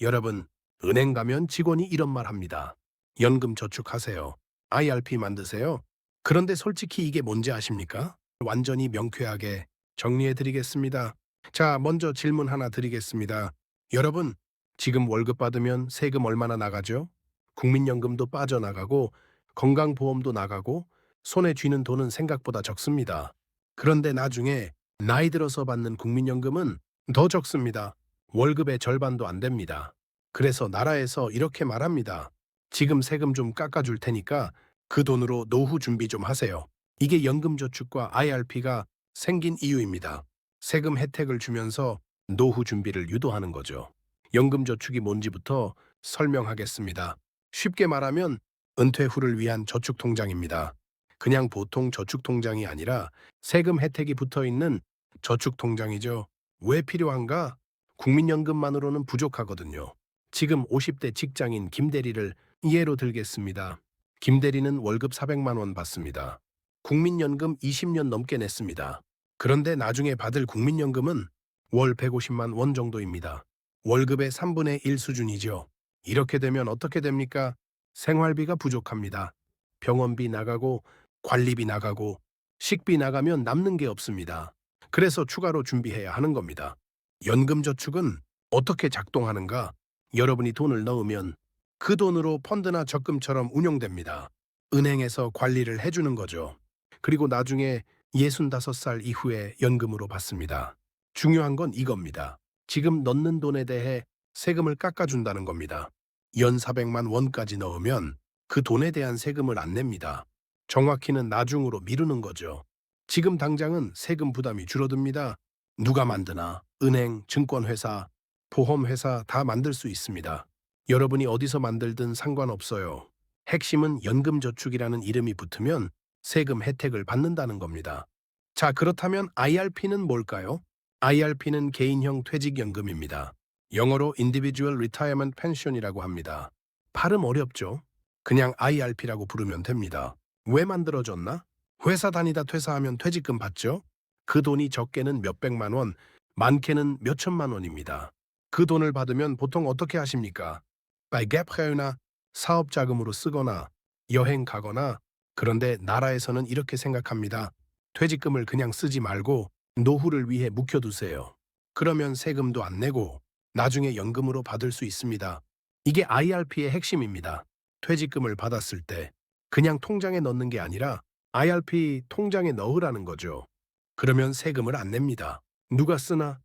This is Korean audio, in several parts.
여러분, 은행 가면 직원이 이런 말 합니다. 연금 저축하세요. IRP 만드세요. 그런데 솔직히 이게 뭔지 아십니까? 완전히 명쾌하게 정리해 드리겠습니다. 자, 먼저 질문 하나 드리겠습니다. 여러분, 지금 월급 받으면 세금 얼마나 나가죠? 국민연금도 빠져나가고 건강보험도 나가고 손에 쥐는 돈은 생각보다 적습니다. 그런데 나중에 나이 들어서 받는 국민연금은 더 적습니다. 월급의 절반도 안 됩니다. 그래서 나라에서 이렇게 말합니다. 지금 세금 좀 깎아줄 테니까 그 돈으로 노후 준비 좀 하세요. 이게 연금저축과 IRP가 생긴 이유입니다. 세금 혜택을 주면서 노후 준비를 유도하는 거죠. 연금저축이 뭔지부터 설명하겠습니다. 쉽게 말하면 은퇴 후를 위한 저축통장입니다. 그냥 보통 저축통장이 아니라 세금 혜택이 붙어 있는 저축통장이죠. 왜 필요한가? 국민연금만으로는 부족하거든요. 지금 50대 직장인 김대리를 예로 들겠습니다. 김대리는 월급 400만 원 받습니다. 국민연금 20년 넘게 냈습니다. 그런데 나중에 받을 국민연금은 월 150만 원 정도입니다. 월급의 3분의 1 수준이죠. 이렇게 되면 어떻게 됩니까? 생활비가 부족합니다. 병원비 나가고 관리비 나가고 식비 나가면 남는 게 없습니다. 그래서 추가로 준비해야 하는 겁니다. 연금저축은 어떻게 작동하는가? 여러분이 돈을 넣으면 그 돈으로 펀드나 적금처럼 운용됩니다. 은행에서 관리를 해주는 거죠. 그리고 나중에 65살 이후에 연금으로 받습니다. 중요한 건 이겁니다. 지금 넣는 돈에 대해 세금을 깎아준다는 겁니다. 연 400만 원까지 넣으면 그 돈에 대한 세금을 안 냅니다. 정확히는 나중으로 미루는 거죠. 지금 당장은 세금 부담이 줄어듭니다. 누가 만드나 은행, 증권회사, 보험회사 다 만들 수 있습니다. 여러분이 어디서 만들든 상관없어요. 핵심은 연금저축이라는 이름이 붙으면 세금 혜택을 받는다는 겁니다. 자, 그렇다면 IRP는 뭘까요? IRP는 개인형 퇴직연금입니다. 영어로 Individual Retirement Pension이라고 합니다. 발음 어렵죠? 그냥 IRP라고 부르면 됩니다. 왜 만들어졌나? 회사 다니다 퇴사하면 퇴직금 받죠? 그 돈이 적게는 몇백만 원, 많게는 몇천만 원입니다. 그 돈을 받으면 보통 어떻게 하십니까? 발갭해나 사업 자금으로 쓰거나 여행 가거나 그런데 나라에서는 이렇게 생각합니다. 퇴직금을 그냥 쓰지 말고 노후를 위해 묵혀두세요. 그러면 세금도 안 내고 나중에 연금으로 받을 수 있습니다. 이게 IRP의 핵심입니다. 퇴직금을 받았을 때 그냥 통장에 넣는 게 아니라 IRP 통장에 넣으라는 거죠. 그러면 세금을 안 냅니다. 누가 쓰나?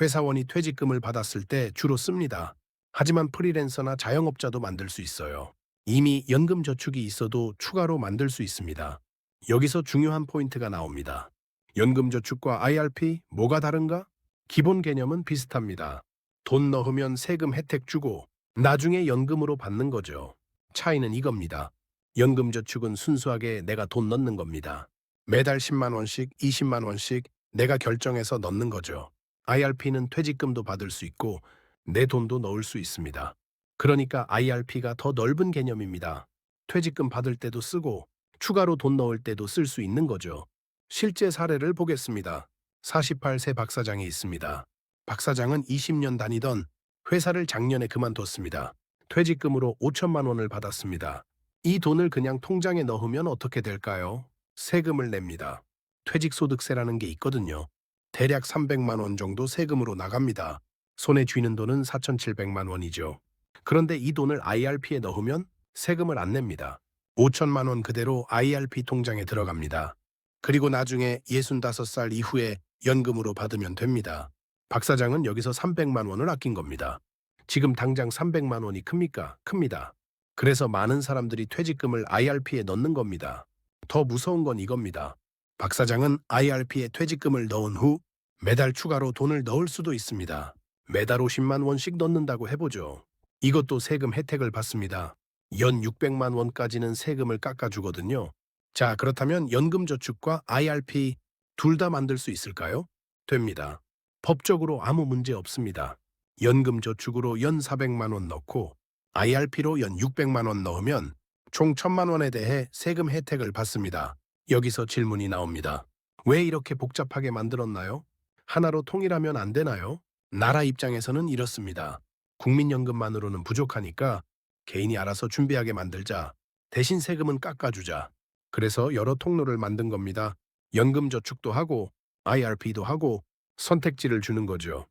회사원이 퇴직금을 받았을 때 주로 씁니다. 하지만 프리랜서나 자영업자도 만들 수 있어요. 이미 연금 저축이 있어도 추가로 만들 수 있습니다. 여기서 중요한 포인트가 나옵니다. 연금 저축과 IRP 뭐가 다른가? 기본 개념은 비슷합니다. 돈 넣으면 세금 혜택 주고 나중에 연금으로 받는 거죠. 차이는 이겁니다. 연금 저축은 순수하게 내가 돈 넣는 겁니다. 매달 10만 원씩, 20만 원씩 내가 결정해서 넣는 거죠. IRP는 퇴직금도 받을 수 있고 내 돈도 넣을 수 있습니다. 그러니까 IRP가 더 넓은 개념입니다. 퇴직금 받을 때도 쓰고 추가로 돈 넣을 때도 쓸 수 있는 거죠. 실제 사례를 보겠습니다. 48세 박 사장이 있습니다. 박 사장은 20년 다니던 회사를 작년에 그만뒀습니다. 퇴직금으로 5천만 원을 받았습니다. 이 돈을 그냥 통장에 넣으면 어떻게 될까요? 세금을 냅니다. 퇴직소득세라는 게 있거든요. 대략 300만 원 정도 세금으로 나갑니다. 손에 쥐는 돈은 4,700만 원이죠. 그런데 이 돈을 IRP에 넣으면 세금을 안 냅니다. 5천만 원 그대로 IRP 통장에 들어갑니다. 그리고 나중에 65살 이후에 연금으로 받으면 됩니다. 박 사장은 여기서 300만 원을 아낀 겁니다. 지금 당장 300만 원이 큽니까? 큽니다. 그래서 많은 사람들이 퇴직금을 IRP에 넣는 겁니다. 더 무서운 건 이겁니다. 박 사장은 IRP에 퇴직금을 넣은 후 매달 추가로 돈을 넣을 수도 있습니다. 매달 50만 원씩 넣는다고 해보죠. 이것도 세금 혜택을 받습니다. 연 600만 원까지는 세금을 깎아주거든요. 자, 그렇다면 연금저축과 IRP 둘 다 만들 수 있을까요? 됩니다. 법적으로 아무 문제 없습니다. 연금저축으로 연 400만 원 넣고 IRP로 연 600만 원 넣으면 총 1000만 원에 대해 세금 혜택을 받습니다. 여기서 질문이 나옵니다. 왜 이렇게 복잡하게 만들었나요? 하나로 통일하면 안 되나요? 나라 입장에서는 이렇습니다. 국민연금만으로는 부족하니까 개인이 알아서 준비하게 만들자. 대신 세금은 깎아주자. 그래서 여러 통로를 만든 겁니다. 연금저축도 하고 IRP도 하고 선택지를 주는 거죠.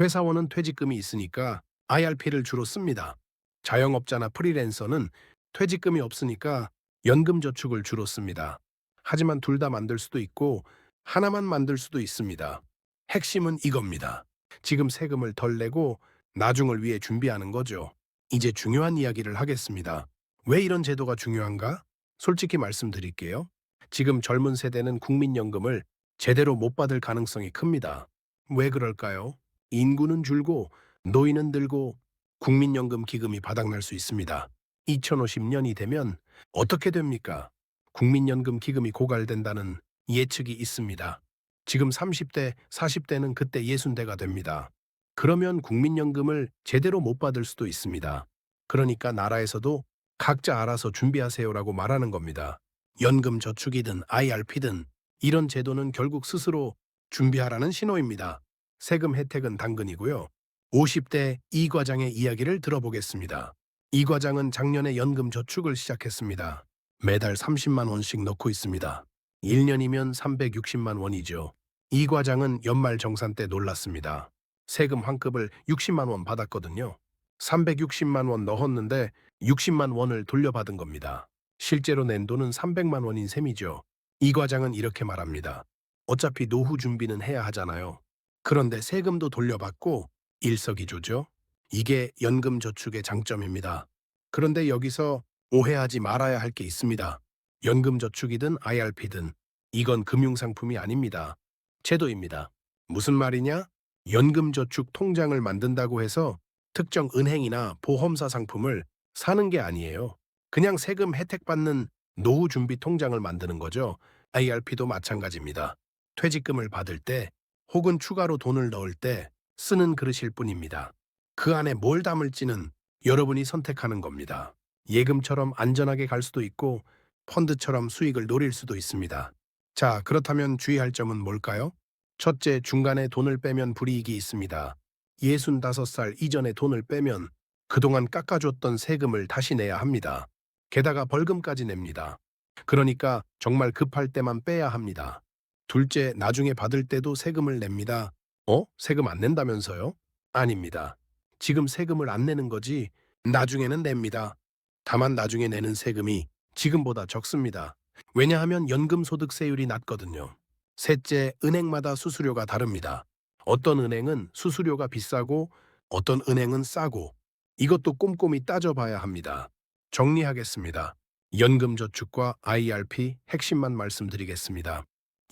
회사원은 퇴직금이 있으니까 IRP를 주로 씁니다. 자영업자나 프리랜서는 퇴직금이 없으니까 연금저축을 주로 씁니다. 하지만 둘 다 만들 수도 있고 하나만 만들 수도 있습니다. 핵심은 이겁니다. 지금 세금을 덜 내고 나중을 위해 준비하는 거죠. 이제 중요한 이야기를 하겠습니다. 왜 이런 제도가 중요한가? 솔직히 말씀드릴게요. 지금 젊은 세대는 국민연금을 제대로 못 받을 가능성이 큽니다. 왜 그럴까요? 인구는 줄고 노인은 늘고 국민연금 기금이 바닥날 수 있습니다. 2050년이 되면 어떻게 됩니까? 국민연금 기금이 고갈된다는 예측이 있습니다. 지금 30대, 40대는 그때 60대가 됩니다. 그러면 국민연금을 제대로 못 받을 수도 있습니다. 그러니까 나라에서도 각자 알아서 준비하세요라고 말하는 겁니다. 연금 저축이든 IRP든 이런 제도는 결국 스스로 준비하라는 신호입니다. 세금 혜택은 당근이고요. 50대 이 과장의 이야기를 들어보겠습니다. 이 과장은 작년에 연금 저축을 시작했습니다. 매달 30만 원씩 넣고 있습니다. 1년이면 360만 원이죠. 이 과장은 연말 정산 때 놀랐습니다. 세금 환급을 60만 원 받았거든요. 360만 원 넣었는데 60만 원을 돌려받은 겁니다. 실제로 낸 돈은 300만 원인 셈이죠. 이 과장은 이렇게 말합니다. 어차피 노후 준비는 해야 하잖아요. 그런데 세금도 돌려받고 일석이조죠. 이게 연금 저축의 장점입니다. 그런데 여기서 오해하지 말아야 할 게 있습니다. 연금 저축이든 IRP든 이건 금융상품이 아닙니다. 제도입니다. 무슨 말이냐? 연금 저축 통장을 만든다고 해서 특정 은행이나 보험사 상품을 사는 게 아니에요. 그냥 세금 혜택 받는 노후 준비 통장을 만드는 거죠. IRP도 마찬가지입니다. 퇴직금을 받을 때 혹은 추가로 돈을 넣을 때 쓰는 그릇일 뿐입니다. 그 안에 뭘 담을지는 여러분이 선택하는 겁니다. 예금처럼 안전하게 갈 수도 있고 펀드처럼 수익을 노릴 수도 있습니다. 자, 그렇다면 주의할 점은 뭘까요? 첫째, 중간에 돈을 빼면 불이익이 있습니다. 65살 이전에 돈을 빼면 그동안 깎아줬던 세금을 다시 내야 합니다. 게다가 벌금까지 냅니다. 그러니까 정말 급할 때만 빼야 합니다. 둘째, 나중에 받을 때도 세금을 냅니다. 어? 세금 안 낸다면서요? 아닙니다. 지금 세금을 안 내는 거지 나중에는 냅니다. 다만 나중에 내는 세금이 지금보다 적습니다. 왜냐하면 연금소득세율이 낮거든요. 셋째, 은행마다 수수료가 다릅니다. 어떤 은행은 수수료가 비싸고 어떤 은행은 싸고 이것도 꼼꼼히 따져봐야 합니다. 정리하겠습니다. 연금저축과 IRP 핵심만 말씀드리겠습니다.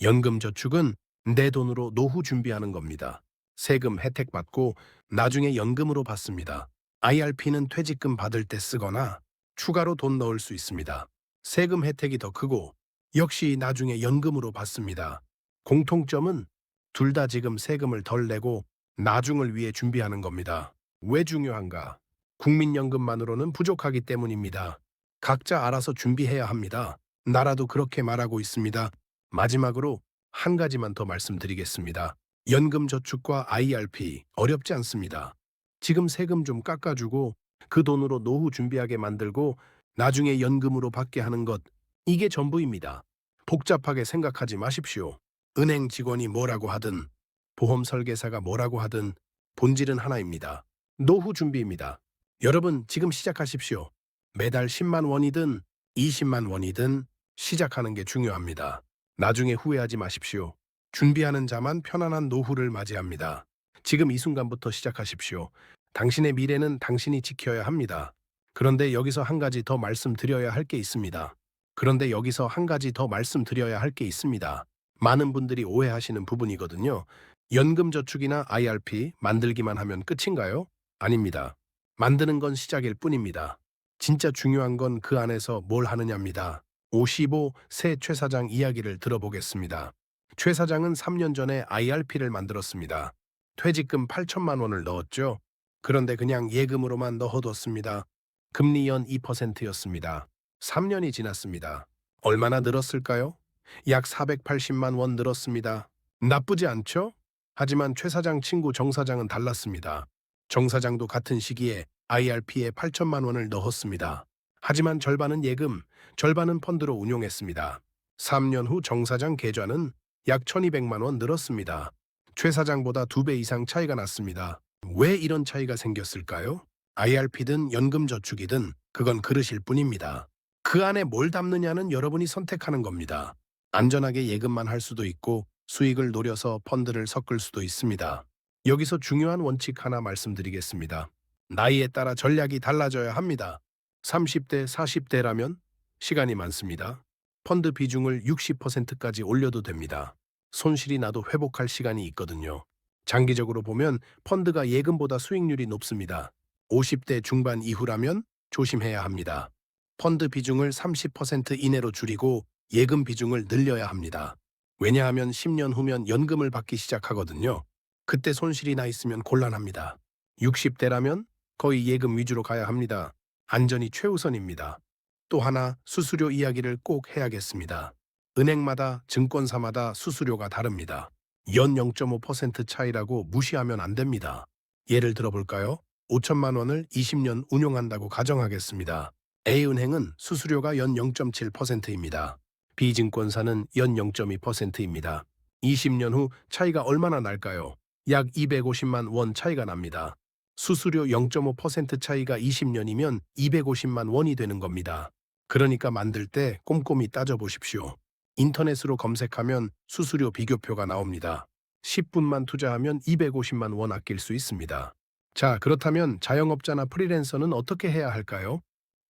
연금저축은 내 돈으로 노후 준비하는 겁니다. 세금 혜택 받고 나중에 연금으로 받습니다. IRP는 퇴직금 받을 때 쓰거나 추가로 돈 넣을 수 있습니다. 세금 혜택이 더 크고 역시 나중에 연금으로 받습니다. 공통점은 둘 다 지금 세금을 덜 내고 나중을 위해 준비하는 겁니다. 왜 중요한가? 국민연금만으로는 부족하기 때문입니다. 각자 알아서 준비해야 합니다. 나라도 그렇게 말하고 있습니다. 마지막으로 한 가지만 더 말씀드리겠습니다. 연금저축과 IRP 어렵지 않습니다. 지금 세금 좀 깎아주고 그 돈으로 노후 준비하게 만들고 나중에 연금으로 받게 하는 것 이게 전부입니다. 복잡하게 생각하지 마십시오. 은행 직원이 뭐라고 하든 보험 설계사가 뭐라고 하든 본질은 하나입니다. 노후 준비입니다. 여러분 지금 시작하십시오. 매달 10만 원이든 20만 원이든 시작하는 게 중요합니다. 나중에 후회하지 마십시오. 준비하는 자만 편안한 노후를 맞이합니다. 지금 이 순간부터 시작하십시오. 당신의 미래는 당신이 지켜야 합니다. 그런데 여기서 한 가지 더 말씀드려야 할 게 있습니다. 그런데 여기서 한 가지 더 말씀드려야 할 게 있습니다. 많은 분들이 오해하시는 부분이거든요. 연금저축이나 IRP 만들기만 하면 끝인가요? 아닙니다. 만드는 건 시작일 뿐입니다. 진짜 중요한 건 그 안에서 뭘 하느냐입니다. 55세 최 사장 이야기를 들어보겠습니다. 최 사장은 3년 전에 IRP를 만들었습니다. 퇴직금 8천만 원을 넣었죠. 그런데 그냥 예금으로만 넣어뒀습니다. 금리 연 2%였습니다. 3년이 지났습니다. 얼마나 늘었을까요? 약 480만 원 늘었습니다. 나쁘지 않죠? 하지만 최 사장 친구 정 사장은 달랐습니다. 정 사장도 같은 시기에 IRP에 8천만 원을 넣었습니다. 하지만 절반은 예금, 절반은 펀드로 운용했습니다. 3년 후 정 사장 계좌는 약 1200만 원 늘었습니다. 최 사장보다 2배 이상 차이가 났습니다. 왜 이런 차이가 생겼을까요? IRP든 연금저축이든 그건 그릇일 뿐입니다. 그 안에 뭘 담느냐는 여러분이 선택하는 겁니다. 안전하게 예금만 할 수도 있고 수익을 노려서 펀드를 섞을 수도 있습니다. 여기서 중요한 원칙 하나 말씀드리겠습니다. 나이에 따라 전략이 달라져야 합니다. 30대, 40대라면 시간이 많습니다. 펀드 비중을 60%까지 올려도 됩니다. 손실이 나도 회복할 시간이 있거든요. 장기적으로 보면 펀드가 예금보다 수익률이 높습니다. 50대 중반 이후라면 조심해야 합니다. 펀드 비중을 30% 이내로 줄이고 예금 비중을 늘려야 합니다. 왜냐하면 10년 후면 연금을 받기 시작하거든요. 그때 손실이 나 있으면 곤란합니다. 60대라면 거의 예금 위주로 가야 합니다. 안전이 최우선입니다. 또 하나 수수료 이야기를 꼭 해야겠습니다. 은행마다 증권사마다 수수료가 다릅니다. 연 0.5% 차이라고 무시하면 안 됩니다. 예를 들어볼까요? 5천만 원을 20년 운용한다고 가정하겠습니다. A은행은 수수료가 연 0.7%입니다. B증권사는 연 0.2%입니다. 20년 후 차이가 얼마나 날까요? 약 250만 원 차이가 납니다. 수수료 0.5% 차이가 20년이면 250만 원이 되는 겁니다. 그러니까 만들 때 꼼꼼히 따져보십시오. 인터넷으로 검색하면 수수료 비교표가 나옵니다. 10분만 투자하면 250만 원 아낄 수 있습니다. 자, 그렇다면 자영업자나 프리랜서는 어떻게 해야 할까요?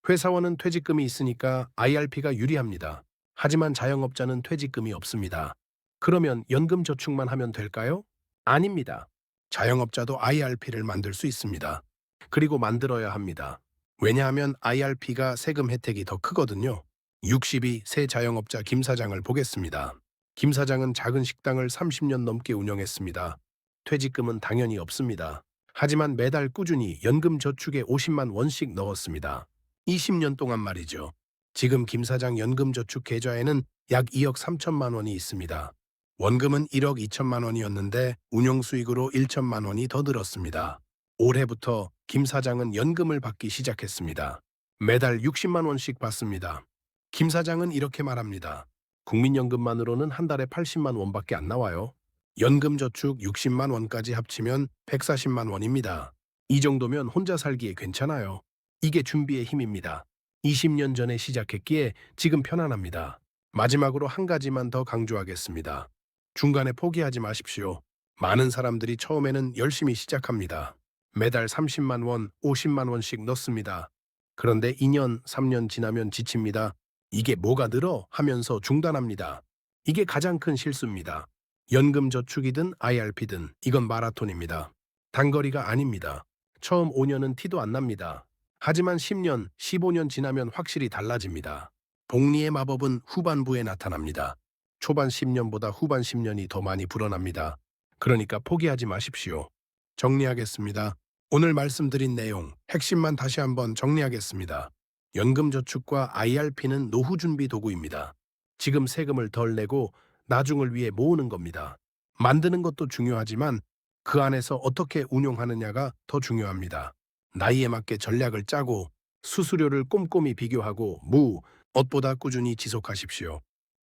회사원은 퇴직금이 있으니까 IRP가 유리합니다. 하지만 자영업자는 퇴직금이 없습니다. 그러면 연금 저축만 하면 될까요? 아닙니다. 자영업자도 IRP를 만들 수 있습니다. 그리고 만들어야 합니다. 왜냐하면 IRP가 세금 혜택이 더 크거든요. 62새 자영업자 김 사장을 보겠습니다. 김 사장은 작은 식당을 30년 넘게 운영했습니다. 퇴직금은 당연히 없습니다. 하지만 매달 꾸준히 연금 저축에 50만 원씩 넣었습니다. 20년 동안 말이죠. 지금 김 사장 연금 저축 계좌에는 약 2억 3천만 원이 있습니다. 원금은 1억 2천만 원이었는데 운용 수익으로 1천만 원이 더 늘었습니다. 올해부터 김 사장은 연금을 받기 시작했습니다. 매달 60만 원씩 받습니다. 김 사장은 이렇게 말합니다. 국민연금만으로는 한 달에 80만 원밖에 안 나와요. 연금 저축 60만 원까지 합치면 140만 원입니다. 이 정도면 혼자 살기에 괜찮아요. 이게 준비의 힘입니다. 20년 전에 시작했기에 지금 편안합니다. 마지막으로 한 가지만 더 강조하겠습니다. 중간에 포기하지 마십시오. 많은 사람들이 처음에는 열심히 시작합니다. 매달 30만 원, 50만 원씩 넣습니다. 그런데 2년, 3년 지나면 지칩니다. 이게 뭐가 늘어 하면서 중단합니다. 이게 가장 큰 실수입니다. 연금 저축이든 IRP든 이건 마라톤입니다. 단거리가 아닙니다. 처음 5년은 티도 안 납니다. 하지만 10년, 15년 지나면 확실히 달라집니다. 복리의 마법은 후반부에 나타납니다. 초반 10년보다 후반 10년이 더 많이 불어납니다. 그러니까 포기하지 마십시오. 정리하겠습니다. 오늘 말씀드린 내용, 핵심만 다시 한번 정리하겠습니다. 연금저축과 IRP는 노후 준비 도구입니다. 지금 세금을 덜 내고 나중을 위해 모으는 겁니다. 만드는 것도 중요하지만 그 안에서 어떻게 운용하느냐가 더 중요합니다. 나이에 맞게 전략을 짜고 수수료를 꼼꼼히 비교하고 무, 엇보다 꾸준히 지속하십시오.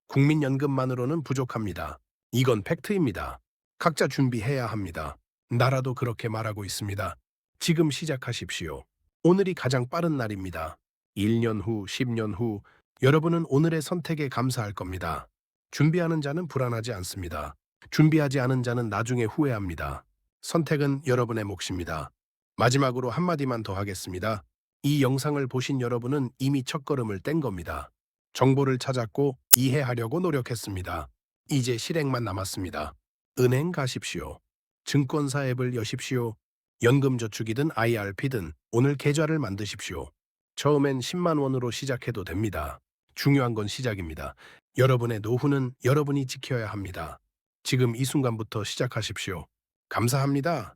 국민연금만으로는 부족합니다. 이건 팩트입니다. 각자 준비해야 합니다. 나라도 그렇게 말하고 있습니다. 지금 시작하십시오. 오늘이 가장 빠른 날입니다. 1년 후, 10년 후, 여러분은 오늘의 선택에 감사할 겁니다. 준비하는 자는 불안하지 않습니다. 준비하지 않은 자는 나중에 후회합니다. 선택은 여러분의 몫입니다. 마지막으로 한마디만 더 하겠습니다. 이 영상을 보신 여러분은 이미 첫걸음을 뗀 겁니다. 정보를 찾았고 이해하려고 노력했습니다. 이제 실행만 남았습니다. 은행 가십시오. 증권사 앱을 여십시오. 연금저축이든 IRP든 오늘 계좌를 만드십시오. 처음엔 10만 원으로 시작해도 됩니다. 중요한 건 시작입니다. 여러분의 노후는 여러분이 지켜야 합니다. 지금 이 순간부터 시작하십시오. 감사합니다.